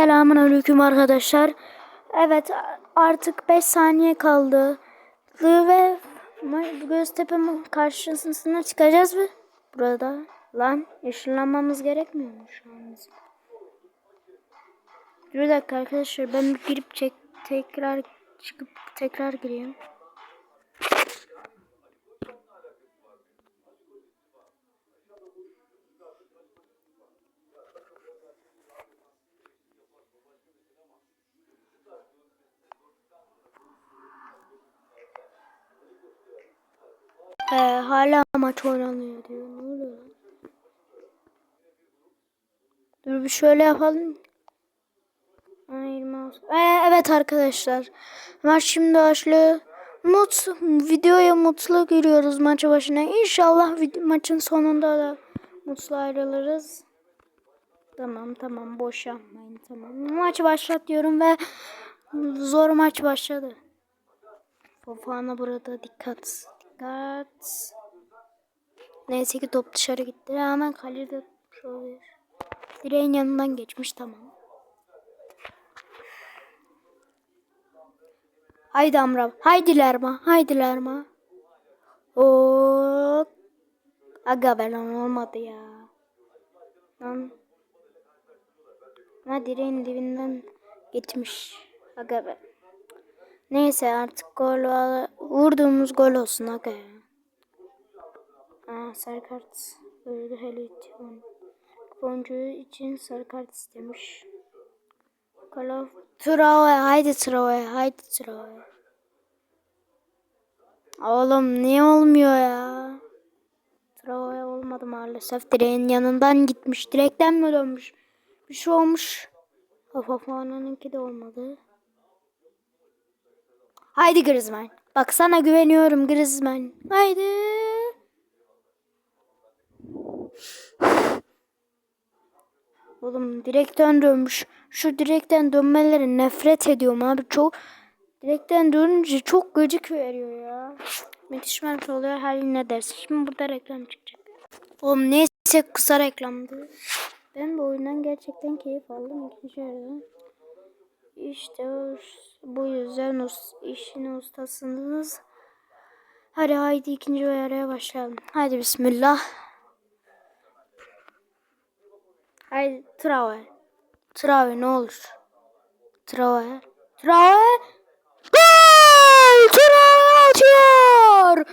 Selamun aleyküm arkadaşlar. Evet artık 5 saniye kaldı. Ve Ma- Göztepe karşısına çıkacağız mı? Burada. Lan yeşillenmemiz gerekmiyor mu şu an? Bir dakika arkadaşlar ben bir girip çek tekrar çıkıp tekrar gireyim. Ee, hala maç oynanıyor diyor. Ne oluyor lan? Dur bir şöyle yapalım. Ee, evet arkadaşlar. Maç şimdi başlıyor. Mut, videoya mutlu giriyoruz maçı başına. İnşallah maçın sonunda da mutlu ayrılırız. Tamam tamam boş yapmayın tamam. Maçı başlat diyorum ve zor maç başladı. Fofana burada dikkat. Dikkat. Neyse ki top dışarı gitti. Hemen kalede tutmuş oluyor. Direğin yanından geçmiş tamam. Haydi Amram. Haydi Lerma. Haydi Lerma. Oo. Aga be lan olmadı ya. Lan. Ama direğin dibinden gitmiş. Aga be. Neyse artık gol vurduğumuz gol olsun aga. Aa, sarı kart öldü Helit. Boncuğu için sarı kart istemiş. Kalav Traore haydi Traore haydi Traore. Oğlum niye olmuyor ya? Traore olmadı maalesef. Direğin yanından gitmiş. Direkten mi dönmüş? Bir şey olmuş. Fafana'nınki de olmadı. Haydi Griezmann. Bak sana güveniyorum Griezmann. Haydi. Oğlum direkten dönmüş. Şu direkten dönmeleri nefret ediyorum abi. Çok direkten dönünce çok gıcık veriyor ya. Müthiş maç oluyor her ne dersin. Şimdi burada reklam çıkacak. Oğlum neyse kısa reklamdı. Ben bu oyundan gerçekten keyif aldım ikinci. İşte bu yüzden işin ustasınız. Hadi haydi ikinci yarıya başlayalım. Hadi bismillah. Haydi Traore. Traore ne olur. Traore. Traore. Gol! Traore atıyor.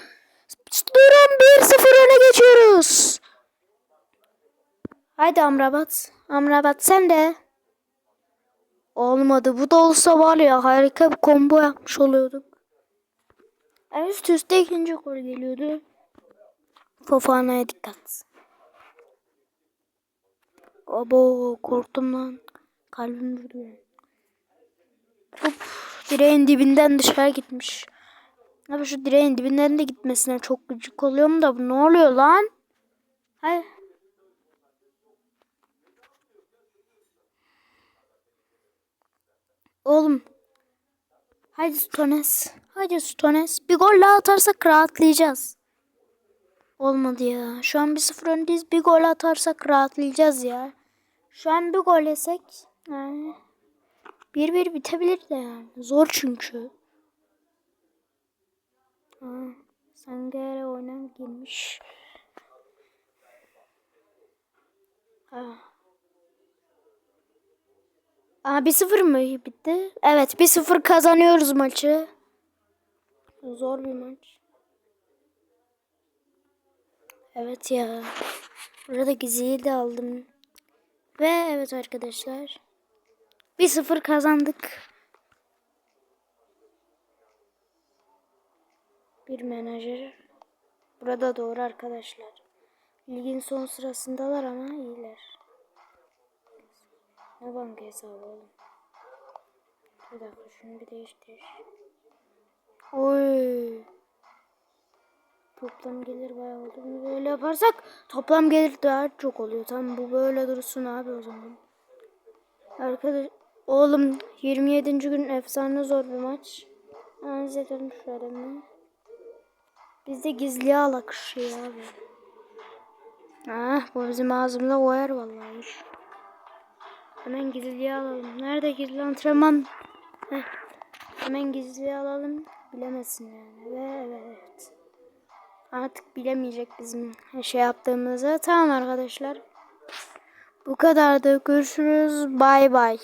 Durum 1-0 öne geçiyoruz. Haydi Amrabat. Amrabat sen de. Olmadı. Bu da olsa var ya harika bir combo yapmış oluyorduk. Yani üst üste ikinci gol geliyordu. Fofana'ya dikkat. Abo korktum lan. Kalbim durdu. Hop direğin dibinden dışarı gitmiş. Abi şu direğin dibinden de gitmesine çok gıcık oluyorum da bu ne oluyor lan? Hayır. Oğlum. Haydi Stones. Haydi Stones. Bir gol daha atarsak rahatlayacağız. Olmadı ya. Şu an bir sıfır öndeyiz. Bir gol atarsak rahatlayacağız ya. Şu an bir gol yesek yani bir bir bitebilir de yani. Zor çünkü. Aa, Sangare oyuna girmiş. Ha. Aa 1-0 mı bitti? Evet 1-0 kazanıyoruz maçı. Zor bir maç. Evet ya. Burada giziyi de aldım. Ve evet arkadaşlar. 1-0 kazandık. Bir menajer. Burada doğru arkadaşlar. Ligin son sırasındalar ama iyiler. Banka hesabı oğlum. Bir dakika şunu bir değiştir. Oy. Toplam gelir bayağı oldu. Böyle yaparsak toplam gelir daha çok oluyor. Tamam bu böyle dursun abi o zaman. Arkadaş oğlum 27. gün efsane zor bir maç. Analiz edelim şöyle mi? Bizde gizli al akışı ya abi. Ah bu bizim ağzımda koyar vallahi. Hemen gizliye alalım. Nerede gizli antrenman? Heh. Hemen gizliye alalım. Bilemesin yani. Ve evet. Artık bilemeyecek bizim şey yaptığımızı. Tamam arkadaşlar. Bu kadardı. Görüşürüz. Bay bay.